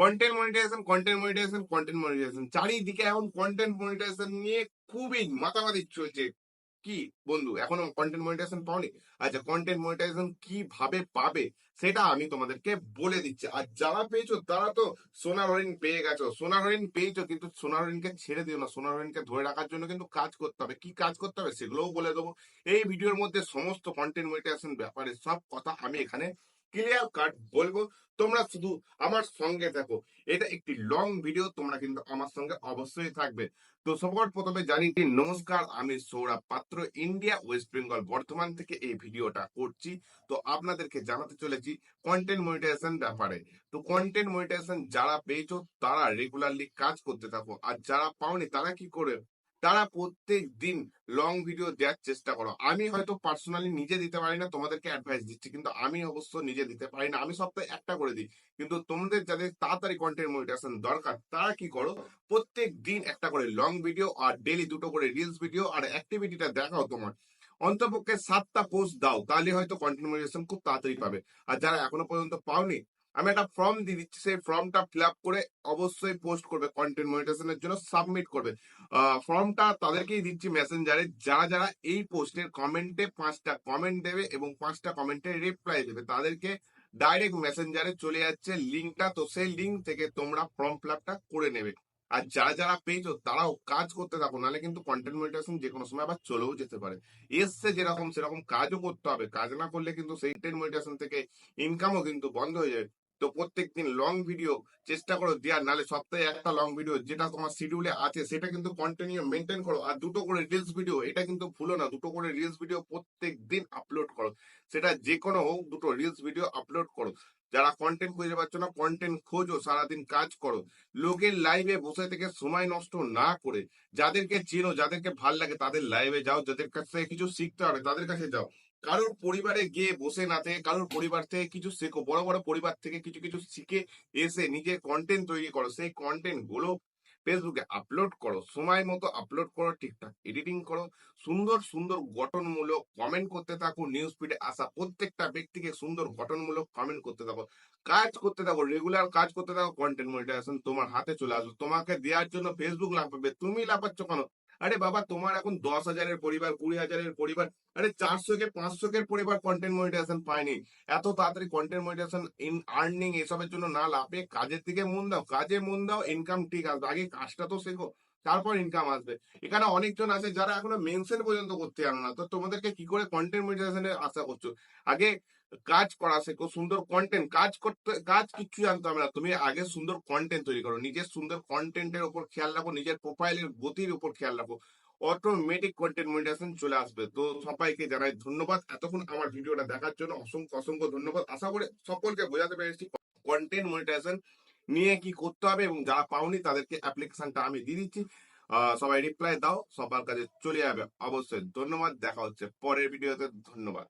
Content monetization content monetization content monetization চারিদিকে এখন content monetization নিয়ে খুবই মাতামাতি চলছে কি বন্ধু, এখনও কন্টেন্ট মনিটাইজেশন পাওনি? আচ্ছা কন্টেন্ট মনিটাইজেশন কীভাবে পাবে সেটা আমি তোমাদেরকে বলে দিচ্ছি। আর যারা পেয়েছ, তারা তো সোনার হরিণ পেয়ে গেছো। সোনার হরিণ পেয়েছ, কিন্তু সোনার হরিণকে ছেড়ে দিও না। সোনার হরিণকে ধরে রাখার জন্য কিন্তু কাজ করতে হবে। কি কাজ করতে হবে সেগুলোও বলে দেবো। এই ভিডিওর মধ্যে সমস্ত কন্টেন্ট মনিটাইজেশন ব্যাপারে সব কথা আমি এখানে ক্লিয়ার কাট বলব, তোমরা শুধু আমার সঙ্গে থাকো। এটা একটি লং ভিডিও তোমরা কিন্তু আমার সঙ্গে অবশ্যই থাকবে। তো সবার প্রথমে জানি নমস্কার, আমি সৌরভ পাত্র ইন্ডিয়া ওয়েস্ট বেঙ্গল বর্তমান থেকে এই ভিডিওটা করছি। তো আপনাদেরকে জানাতে চলেছি কন্টেন্ট মনিটাইজেশন ব্যাপারে। তো কন্টেন্ট মনিটাইজেশন যারা পেয়েছ, তারা রেগুলারলি কাজ করতে থাকো। আর যারা পাওনি, তারা কি করে তারা প্রত্যেক দিন লং ভিডিও দেওয়ার চেষ্টা করো। আমি হয়তো পার্সোনালি নিজে দিতে পারি না, তোমাদেরকে অ্যাডভাইস দিচ্ছি, কিন্তু আমি অবশ্য নিজে দিতে পারি না। আমি সপ্তাহে একটা করে দিই। কিন্তু তোমাদের যাদের তাড়াতাড়ি কন্টেন্ট মনিটাইজেশন দরকার, তারা কি করো, প্রত্যেক দিন একটা করে লং ভিডিও আর ডেলি দুটো করে রিলস ভিডিও আর অ্যাক্টিভিটিটা দেখাও তোমার। অন্তপক্ষে সাতটা পোস্ট দাও, তাহলে হয়তো কন্টেন্ট মনিটাইজেশন খুব তাড়াতাড়ি পাবে। আর যারা এখনও পর্যন্ত পাওনি আমি একটা ফর্ম দিয়ে দিচ্ছি, সেই ফর্মটা ফিল আপ করে অবশ্যই পোস্ট করবে কন্টেন্ট মনিটাইজেশনের জন্য সাবমিট করবে। ফর্মটা তাদেরকেই দিচ্ছি মেসেঞ্জারে যারা যারা এই পোস্টের কমেন্টে পাঁচটা কমেন্ট দেবে এবং পাঁচটা কমেন্টে রিপ্লাই দেবে, তাদেরকে ডাইরেক্ট মেসেঞ্জারে চলে যাচ্ছে। লিঙ্কটা তো সেই লিঙ্ক থেকে তোমরা ফর্ম ফিল আপটা করে নেবে। আর যারা যারা পেয়েছ তারাও কাজ করতে থাকো, নাহলে কিন্তু কন্টেন্ট মনিটাইজেশন যে কোনো সময় আবার চলেও যেতে পারে। এসছে যেরকম সেরকম কাজও করতে হবে, কাজ না করলে কিন্তু সেই কন্টেন্ট মনিটাইজেশন থেকে ইনকামও কিন্তু বন্ধ হয়ে যায় তো প্রত্যেক দিন লং ভিডিও চেষ্টা করো দেওয়ার নাহলে সপ্তাহে একটা লং ভিডিও যেটা তোমার শিডিউলে আছে সেটা কিন্তু কন্টিনিউ মেনটেন করো। আর দুটো করে রিলস ভিডিও এটা কিন্তু ভুলো না, দুটো করে রিলস ভিডিও প্রত্যেক দিন আপলোড করো। সেটা যে কোনো হোক, দুটো রিলস ভিডিও আপলোড করো। যারা কন্টেন্ট খুঁজে পাচ্ছ না কন্টেন্ট খোঁজো, সারাদিন কাজ করো। লোকের লাইভে বসে থেকে সময় নষ্ট না করে, যাদেরকে চেনো, যাদেরকে ভালো লাগে, তাদের লাইভে যাও, যাদের কাছ থেকে কিছু শিখতে হবে, তাদের কাছে যাও। কারোর পরিবারে গিয়ে বসে না থেকে, কারোর পরিবার থেকে কিছু শেখো, বড় বড় পরিবার থেকে কিছু কিছু শিখে এসে নিজের কন্টেন্ট তৈরি করো। সেই কন্টেন্টগুলো ফেসবুকে আপলোড করো, সময় মতো আপলোড করো ঠিকঠাক এডিটিং করো, সুন্দর সুন্দর গঠনমূলক কমেন্ট করতে থাকো নিউজ ফিডে আসা প্রত্যেকটা ব্যক্তিকে সুন্দর গঠনমূলক কমেন্ট করতে থাকো, কাজ করতে থাকো রেগুলার কাজ করতে থাকো কন্টেন্ট মনিটাইজেশন তোমার হাতে চলে আসবে। তোমাকে দেওয়ার জন্য ফেসবুক লাফাবে, তুমি লাফাচ্ছ কেন? আরে বাবা, তোমার এখন দশ হাজারের পরিবার, কুড়ি হাজারের পরিবার, আরে চারশো কে পাঁচশো কে পরিবার কন্টেন্ট মনিটাইজেশন পায়নি। এত তাড়াতাড়ি কন্টেন্ট মনিটাইজেশন ইন আর্নিং এসবের জন্য না লাভে কাজের দিকে মন দাও। কাজে মন দাও ইনকাম ঠিক আসবে। আগে কাজটা তো শেখো। তারপর ইনকাম আসবে। এখানে অনেকজন আছে যারা এখনও মেনশন পর্যন্ত করতে জানো না। তো তোমাদেরকে কি করে কন্টেন্ট মনিটাইজেশনের আশা করছ? আগে কাজ করা শেখো, সুন্দর কন্টেন্ট কাজ করতে, কাজ কিচ্ছু জানতে হবে না। তুমি আগে সুন্দর কন্টেন্ট তৈরি করো। নিজের সুন্দর কন্টেন্টের উপর খেয়াল রাখো, নিজের প্রোফাইলের গতির উপর খেয়াল রাখো। অটোমেটিক কন্টেন্ট মনিটাইজেশন চলে আসবে। তো সবাইকে জানাই ধন্যবাদ। এতক্ষণ আমার ভিডিওটা দেখার জন্য অসংখ্য অসংখ্য ধন্যবাদ। আশা করি সকলকে বোঝাতে পেরেছি। কন্টেন্ট মনিটাইজেশন নিয়ে কি করতে হবে এবং যারা পাওনি তাদেরকে অ্যাপ্লিকেশনটা আমি দিয়ে দিচ্ছি। সবাই রিপ্লাই দাও, সবার কাছে চলে যাবে। অবশ্যই ধন্যবাদ, দেখা হচ্ছে পরের ভিডিওতে ধন্যবাদ।